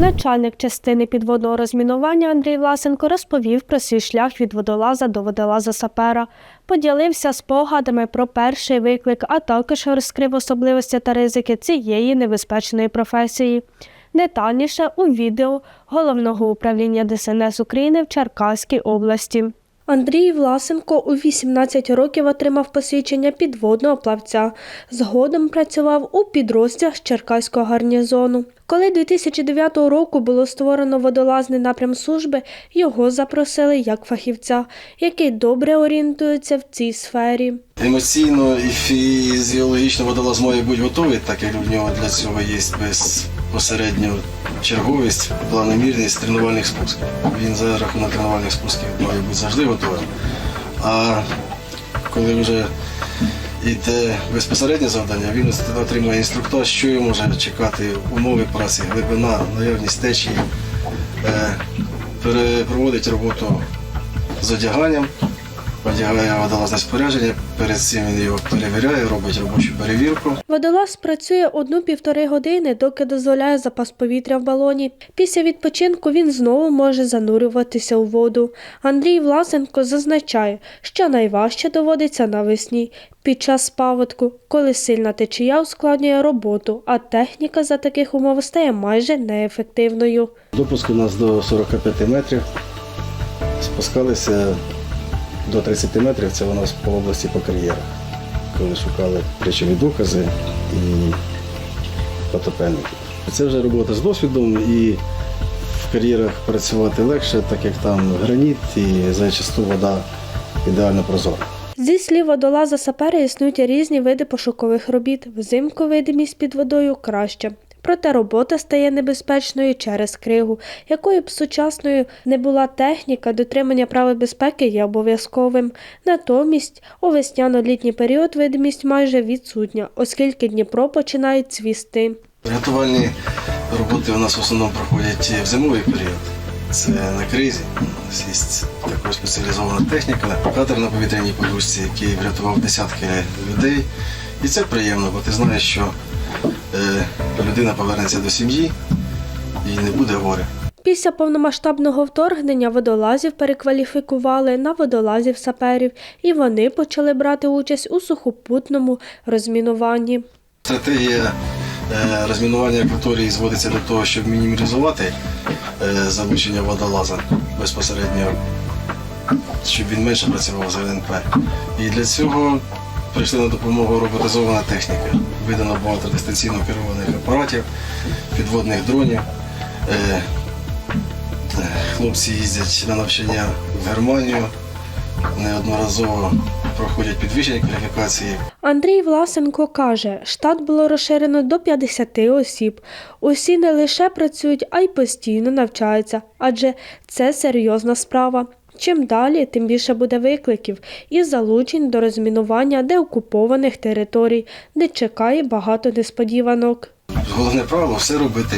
Начальник частини підводного розмінування Андрій Власенко розповів про свій шлях від водолаза до водолаза сапера, поділився спогадами про перший виклик, а також розкрив особливості та ризики цієї небезпечної професії. Детальніше у відео головного управління ДСНС України в Черкаській області. Андрій Власенко у 18 років отримав посвідчення підводного плавця. Згодом працював у підрозділах Черкаського гарнізону. Коли 2009 року було створено водолазний напрям служби, його запросили як фахівця, який добре орієнтується в цій сфері. Емоційно і фізіологічно водолаз має бути готовий, так як в нього для цього є безпосередньо черговість, планомірність тренувальних спусків. Він за рахунок тренувальних спусків має бути завжди готовим. А коли вже йде безпосереднє завдання, він отримує інструктаж, що його може чекати, умови праці, глибина, наявність течії, е, проводить роботу з одяганням, одягає водолазне спорядження, перед цим він його перевіряє, робить робочу перевірку. Водолаз працює одну-півтори години, доки дозволяє запас повітря в балоні. Після відпочинку він знову може занурюватися у воду. Андрій Власенко зазначає, що найважче доводиться навесні під час паводку, коли сильна течія ускладнює роботу, а техніка за таких умов стає майже неефективною. Допуск у нас до 45 метрів. Спускалися до 30 метрів, це у нас по області по кар'єрах, коли шукали речові докази і потопельників. Це вже робота з досвідом і в кар'єрах працювати легше, так як там граніт і зачасту вода ідеально прозора. Зі слів водолаза сапера існують різні види пошукових робіт. Взимку видимість під водою краще. Проте робота стає небезпечною через кригу, якою б сучасною не була техніка, дотримання правил безпеки є обов'язковим. Натомість у весняно-літній період видимість майже відсутня, оскільки Дніпро починає цвісти. Рятувальні роботи у нас в основному проходять в зимовий період. Це на кризі. Є також спеціалізована техніка, катер на повітряній подушці, який врятував десятки людей. І це приємно, бо ти знаєш, що людина повернеться до сім'ї і не буде горя. Після повномасштабного вторгнення водолазів перекваліфікували на водолазів саперів, і вони почали брати участь у сухопутному розмінуванні. Стратегія е, розмінування акваторії зводиться до того, щоб мінімізувати е, залучення водолаза безпосередньо, щоб він менше працював з ЛНП. І для цього прийшли на допомогу роботизована техніка. Видано багато дистанційно керованих апаратів, підводних дронів. Е, е, Хлопці їздять на навчання в Германію, неодноразово проходять підвищення кваліфікації. Андрій Власенко каже, штат було розширено до 50 осіб. Усі не лише працюють, а й постійно навчаються, адже це серйозна справа. Чим далі, тим більше буде викликів і залучень до розмінування деокупованих територій, де чекає багато несподіванок. Головне правило все робити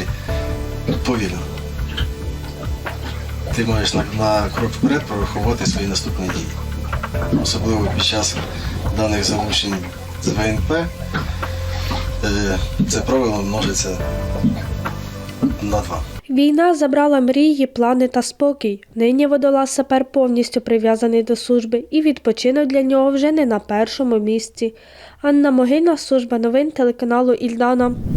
повільно. Ти маєш на, на крок вперед прорахувати свої наступні дії. Особливо під час даних залучень з ВНП. Е, Це правило множиться на два. Війна забрала мрії, плани та спокій. Нині водолаз сапер повністю прив'язаний до служби, і відпочинок для нього вже не на першому місці. Анна Могильна, служба новин телеканалу Ільдана.